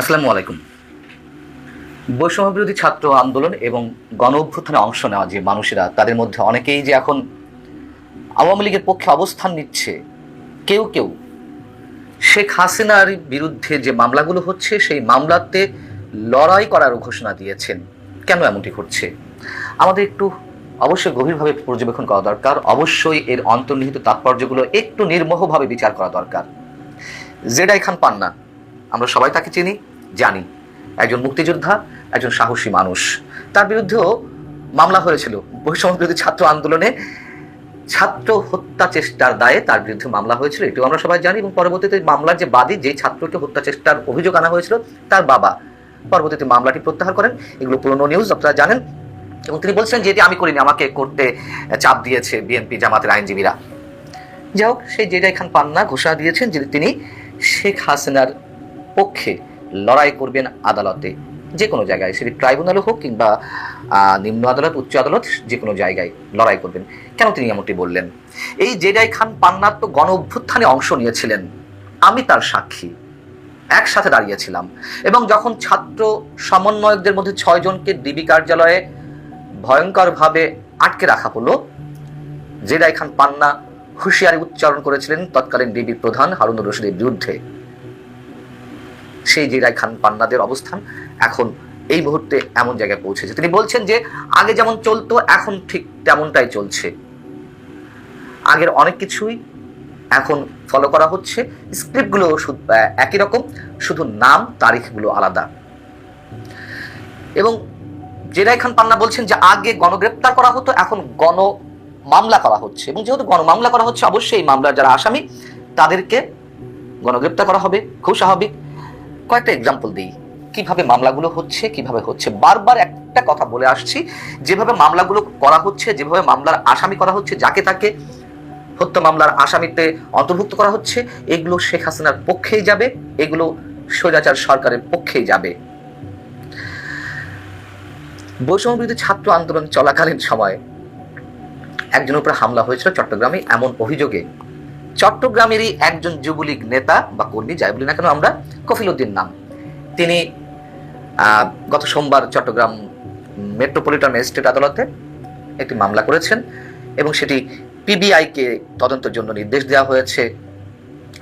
আসসালামু আলাইকুম। বৈষম্য বিরোধী ছাত্র আন্দোলন এবং গণ অভ্যুত্থানে অংশ নেওয়া যে মানুষেরা, তাদের মধ্যে অনেকেই যে এখন আওয়ামী লীগের পক্ষে অবস্থান নিচ্ছে, কেউ কেউ শেখ হাসিনার বিরুদ্ধে যে মামলাগুলো হচ্ছে, সেই মামলাতে লড়াই করার ঘোষণা দিয়েছেন। কেন এমনটি ঘটছে? আমাদের একটু অবশ্যই গভীরভাবে পর্যবেক্ষণ করা দরকার। অবশ্যই এর অন্তর্নিহিত তাৎপর্যগুলো একটু নির্মোহভাবে বিচার করা দরকার। যেটা জেডাই খান পান্না, আমরা সবাই তাকে চিনি। জানি। একজন মুক্তিযোদ্ধা, একজন সাহসী মানুষ। তার বিরুদ্ধেও মামলা হয়েছিল। বৈষম্য বিরোধী ছাত্র আন্দোলনে ছাত্র হত্যা চেষ্টার দায়ে তার বিরুদ্ধে মামলা হয়েছিল। এটিও আমরা সবাই জানি এবং পরবর্তীতে মামলার যে বাদী যে ছাত্রকে হত্যা চেষ্টার অভিযোগ আনা হয়েছিল, তার বাবা। পরবর্তীতে মামলাটি প্রত্যাহার করেন। এগুলো পুরনো নিউজ, আপনারা জানেন। এবং তিনি বলছেন যে, এটি আমি করিনি, আমাকে করতে চাপ দিয়েছে বিএনপি জামাতের আইনজীবীরা। যাই হোক, সেই জেডাই খান পান্না ঘোষণা দিয়েছেন যে, তিনি শেখ হাসিনার পক্ষে লড়াই করবেন আদালতে। যে কোনো জায়গায় সেটি ট্রাইব্যুনালও হোক কিংবা নিম্ন আদালত, উচ্চ আদালত, যে কোনো জায়গায় লড়াই করবেন। কেন তিনি এমনটি বললেন? এই জেডাই খান পান্নার তো গণ অভ্যুত্থানে অংশ নিয়েছিলেন। আমি তার সাক্ষী। একসাথে দাঁড়িয়েছিলাম। এবং যখন ছাত্র সমন্বয়কদের মধ্যে ছয় জনকে ডিবি কার্যালয়ে ভয়ঙ্করভাবে আটকে রাখা হলো, জেডাই খান পান্না হুঁশিয়ারি উচ্চারণ করেছিলেন তৎকালীন ডিবি প্রধান হারুনুর রশিদের বিরুদ্ধে। সেই জেরাই খান পান্নাদের অবস্থান এখন এই মুহূর্তে এমন জায়গায় পৌঁছেছে। তিনি বলছেন যে, আগে যেমন চলতো, এখন ঠিক তেমনটাই চলছে। আগের অনেক কিছুই এখন ফলো করা হচ্ছে। স্ক্রিপ্টগুলো একই রকম, শুধু নাম, তারিখগুলো আলাদা। এবং জেরাই খান পান্না বলছেন যে, আগে গণগ্রেপ্তার করা হতো, এখন গণ মামলা করা হচ্ছে। এবং যেহেতু গণ মামলা করা হচ্ছে, অবশ্যই এই মামলার যারা আসামি, তাদেরকে গণগ্রেপ্তার করা হবে। খুব স্বাভাবিক। কয়েকটা এক্সাম্পল দিই। কীভাবে মামলাগুলো হচ্ছে, কীভাবে হচ্ছে। বারবার একটা কথা বলে আসছি, যেভাবে মামলাগুলো করা হচ্ছে, যেভাবে মামলার আসামি করা হচ্ছে, যাকে তাকে হত্যা মামলার আসামিতে অন্তর্ভুক্ত করা হচ্ছে, এগুলো শেখ হাসিনার পক্ষেই যাবে, এগুলো স্বৈরাচার সরকারের পক্ষেই যাবে। বৈষম্য বিরোধী ছাত্র আন্দোলন চলাকালীন সময় একজনের উপর হামলা হয়েছিল চট্টগ্রামে, এমন অভিযোগে চট্টগ্রামেরই একজন যুবলীগ নেতা বা কর্মী, যাই বলি না কেন, আমরা কফিল উদ্দিন নাম। তিনি গত সোমবার চট্টগ্রাম মেট্রোপলিটন ম্যাজিস্ট্রেট আদালতে একটি মামলা করেছেন এবং সেটি পিবিআইকে তদন্তের জন্য নির্দেশ দেওয়া হয়েছে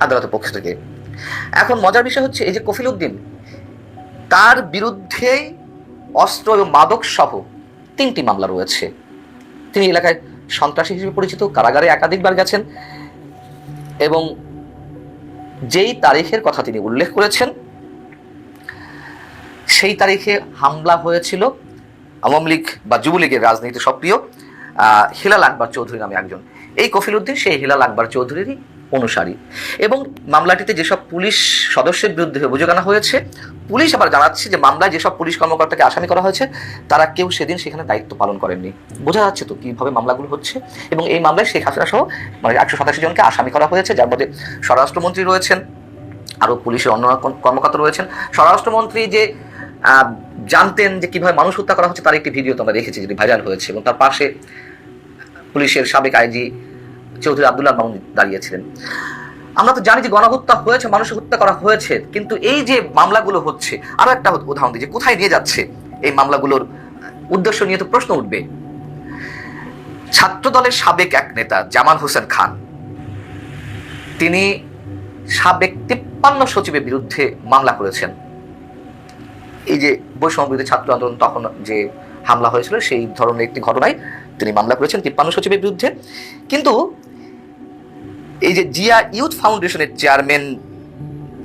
আদালতের পক্ষ থেকে। এখন মজার বিষয় হচ্ছে, এই যে কফিল উদ্দিন তার বিরুদ্ধেই অস্ত্র এবং মাদক সহ তিনটি মামলা রয়েছে। তিনি এলাকায় সন্ত্রাসী হিসেবে পরিচিত, কারাগারে একাধিকবার গেছেন এবং যেই তারিখের কথা তিনি উল্লেখ করেছেন, সেই তারিখে হামলা হয়েছিল আওয়ামী লীগ বা যুবলীগের রাজনীতি সক্রিয় হিলাল আকবর চৌধুরী নামে একজন। এই কফিল উদ্দিন, সেই হিলাল আকবর চৌধুরীরই অনুসারী। এবং মামলাটিতে যেসব পুলিশ সদস্যের বিরুদ্ধে অভিযোগ আনা হয়েছে, পুলিশ আবার জানাচ্ছে যে মামলায় যেসব পুলিশ কর্মকর্তাকে আসামি করা হয়েছে, তারা কেউ সেদিন সেখানে দায়িত্ব পালন করেননি। বোঝা যাচ্ছে তো কীভাবে মামলাগুলো হচ্ছে এবং এই মামলায় শেখ হাসিনা সহ মানে একশো সাতাশি জনকে আসামি করা হয়েছে, যার মধ্যে স্বরাষ্ট্রমন্ত্রী রয়েছেন, আরও পুলিশের অন্য কর্মকর্তা রয়েছেন। স্বরাষ্ট্রমন্ত্রী যে জানতেন যে কীভাবে মানুষ হত্যা করা হচ্ছে, তার একটি ভিডিও তো আমরা দেখেছি, যেটি ভাইরাল হয়েছে এবং তার পাশে পুলিশের সাবেক আইজি চৌধুরী আবদুল্লাহ মামুন দাঁড়িয়েছিলেন। আমরা তো জানি যে গণহত্যা হয়েছে মানুষ হত্যা করা হয়েছে, কিন্তু এই যে মামলাগুলো হচ্ছে, আরও একটা উদাহরণ দিই যে কোথায় নিয়ে যাচ্ছে এই মামলাগুলোর উদ্দেশ্য নিয়ে তো প্রশ্ন উঠবে। ছাত্র দলের সাবেক এক নেতা, জামাল হোসেন খান, তিনি সাবেক তিপ্পান্ন সচিবের বিরুদ্ধে মামলা করেছেন। এই যে বৈষম্য বিরোধী ছাত্র আন্দোলন তখন যে হামলা হয়েছিল, সেই ধরনের একটি ঘটনায় তিনি মামলা করেছেন তিপ্পান্ন সচিবের বিরুদ্ধে। কিন্তু এই যে জিয়া ইউথ ফাউন্ডেশনের চেয়ারম্যান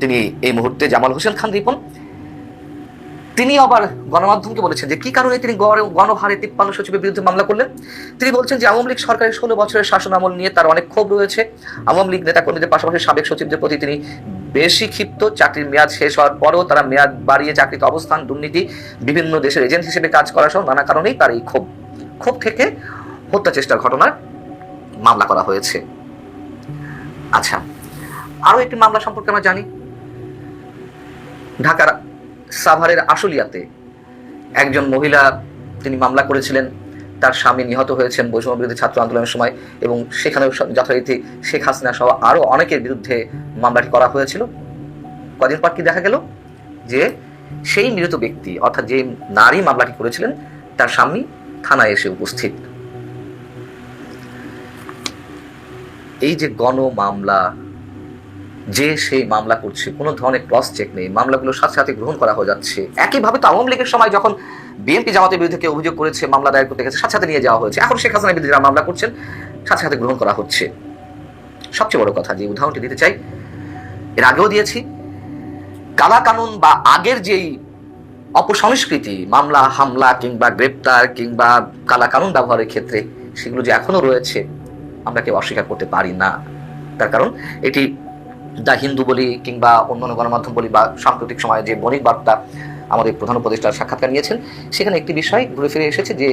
তিনি এই মুহূর্তে জামাল হোসেন খান রিপন, তিনি আবার গণমাধ্যমকে বলেছেন যে কি কারণে তিনি গণহারে তিপ্পান্ন সচিবের বিরুদ্ধে মামলা করলেন? তিনি বলছেন যে আওয়ামী লীগ সরকারের ষোলো বছরের শাসন আমল নিয়ে তার অনেক ক্ষোভ রয়েছে। আওয়ামী লীগ নেতাকর্মীদের পাশাপাশি সাবেক সচিবদের প্রতি তিনি বেশি ক্ষিপ্ত। চাকরির মেয়াদ শেষ হওয়ার পরেও তারা মেয়াদ বাড়িয়ে চাকরিতে অবস্থান, দুর্নীতি, বিভিন্ন দেশের এজেন্ট হিসেবে কাজ করা সহ নানা কারণেই তার এই ক্ষোভ ক্ষোভ থেকে হত্যা চেষ্টার ঘটনার মামলা করা হয়েছে। আচ্ছা আরও একটি মামলা সম্পর্কে আমরা জানি। ঢাকার সাভারের আশুলিয়াতে একজন মহিলা, তিনি মামলা করেছিলেন। তার স্বামী নিহত হয়েছেন বৈষম্য বিরোধী ছাত্র আন্দোলনের সময় এবং সেখানেও যথারীতি শেখ হাসিনা সহ আরও অনেকের বিরুদ্ধে মামলাটি করা হয়েছিল। কদিন পর কি দেখা গেল? যে সেই মৃত ব্যক্তি, অর্থাৎ যে নারী মামলাটি করেছিলেন, তার স্বামী থানায় এসে উপস্থিত। এই যে গণ মামলা, যে সেই মামলা করছে, কোনো ধরনের ক্রস চেক নেই। মামলাগুলো সাথে সাথে গ্রহণ করা হয়ে যাচ্ছে। একইভাবে তো আওয়ামী লীগের সময় যখন বিএনপি জামাতের বিরুদ্ধে কেউ অভিযোগ করেছে, মামলা দায়ের করতে গেছে, সাথে সাথে নিয়ে যাওয়া হয়েছে। এখন শেখ হাসিনার বিরুদ্ধে যারা মামলা করছেন, সাথে সাথে গ্রহণ করা হচ্ছে। সবচেয়ে বড় কথা, যে উদাহরণটি দিতে চাই, এর আগেও দিয়েছি। কালা কানুন বা আগের যেই অপসংস্কৃতি, মামলা, হামলা কিংবা গ্রেপ্তার কিংবা কালা কানুন ব্যবহারের ক্ষেত্রে, সেগুলো যে এখনও রয়েছে আমরা কেউ অস্বীকার করতে পারি না। তার কারণ এটি দ্য হিন্দু বলি কিংবা অন্যান্য গণমাধ্যম বলি বা সাম্প্রতিক সময়ে যে বণিক বার্তা আমাদের প্রধান উপদেষ্টার সাক্ষাৎকার নিয়েছেন, সেখানে একটি বিষয় ঘুরে ফিরে এসেছে যে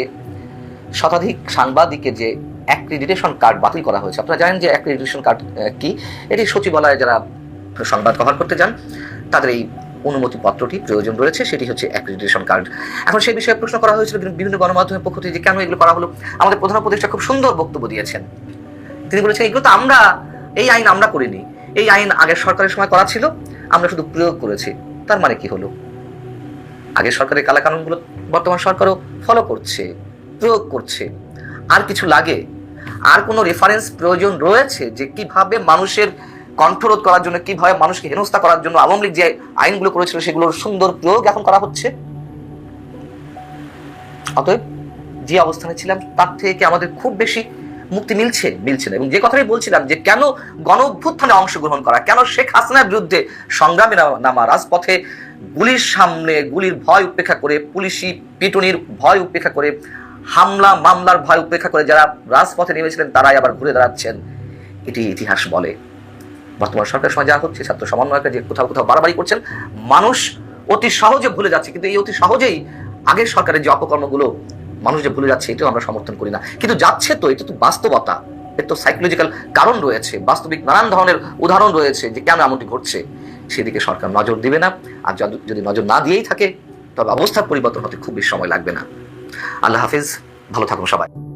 শতাধিক সাংবাদিকের যে অ্যাক্রিডিটেশন কার্ড বাতিল করা হয়েছে, আপনারা জানেন যে অ্যাক্রিডিটেশন কার্ড কি? এটি সচিবালয়ে যারা সংবাদ কভার করতে যান, তাদের এই অনুমতিপত্রটি প্রয়োজন রয়েছে, সেটি হচ্ছে অ্যাক্রিডিটেশন কার্ড এখন সেই বিষয়ে প্রশ্ন করা হয়েছিল বিভিন্ন গণমাধ্যমের পক্ষ থেকে যে কেন এগুলো করা হলো। আমাদের প্রধান উপদেষ্টা খুব সুন্দর বক্তব্য দিয়েছেন। তিনি বলেছেন, এগুলো তো আমরা, এই আইন আমরা করিনি। এই আইন আগের সরকারের সময় করা ছিল, আমরা শুধু প্রয়োগ করেছি। তার মানে কি হলো? আগের সরকারের কালাকানুনগুলো বর্তমান সরকারও ফলো করছে, প্রয়োগ করছে। আর কিছু লাগে? আর কোনো রেফারেন্স প্রয়োজন রয়েছে যে কীভাবে মানুষের কণ্ঠরোধ করার জন্য, কীভাবে মানুষকে হেনস্থা করার জন্য আওয়ামী লীগ যে আইনগুলো করেছিল, সেগুলোর সুন্দর প্রয়োগ এখন করা হচ্ছে? অতএব যে অবস্থানে ছিলাম, তার থেকে আমাদের খুব বেশি মুক্তি মিলছে মিলছে না। এবং যে কথাটাই বলছিলাম যে কেন গণ অভ্যুত্থানে অংশগ্রহণ করা, কেন শেখ হাসিনার বিরুদ্ধে সংগ্রামে নামা- রাজপথে গুলির সামনে গুলির ভয় উপেক্ষা করে, পুলিশি পিটুনির ভয় উপেক্ষা করে, হামলা, মামলার ভয় উপেক্ষা করে যারা রাজপথে নেমেছিলেন তারাই আবার ঘুরে দাঁড়াচ্ছেন, এটি ইতিহাস বলে। বর্তমান সরকারের সময় যা হচ্ছে, ছাত্র সমন্বয়কের যে কোথাও কোথাও বাড়াবাড়ি করছেন, মানুষ অতি সহজে ভুলে যাচ্ছে। কিন্তু এই অতি সহজেই আগের সরকারের যে অপকর্মগুলো মানুষ যে ভুলে যাচ্ছে, এটাও আমরা সমর্থন করি না। কিন্তু যাচ্ছে তো, এটা তো বাস্তবতা। এর তো সাইকোলজিক্যাল কারণ রয়েছে, বাস্তবিক নানান ধরনের উদাহরণ রয়েছে যে কেন এমনটি ঘটছে। সেদিকে সরকার নজর দিবে না, আর যদি- নজর না দিয়েই থাকে, তবে অবস্থার পরিবর্তন হতে খুব বেশি সময় লাগবে না। আল্লাহ হাফিজ, ভালো থাকুন সবাই।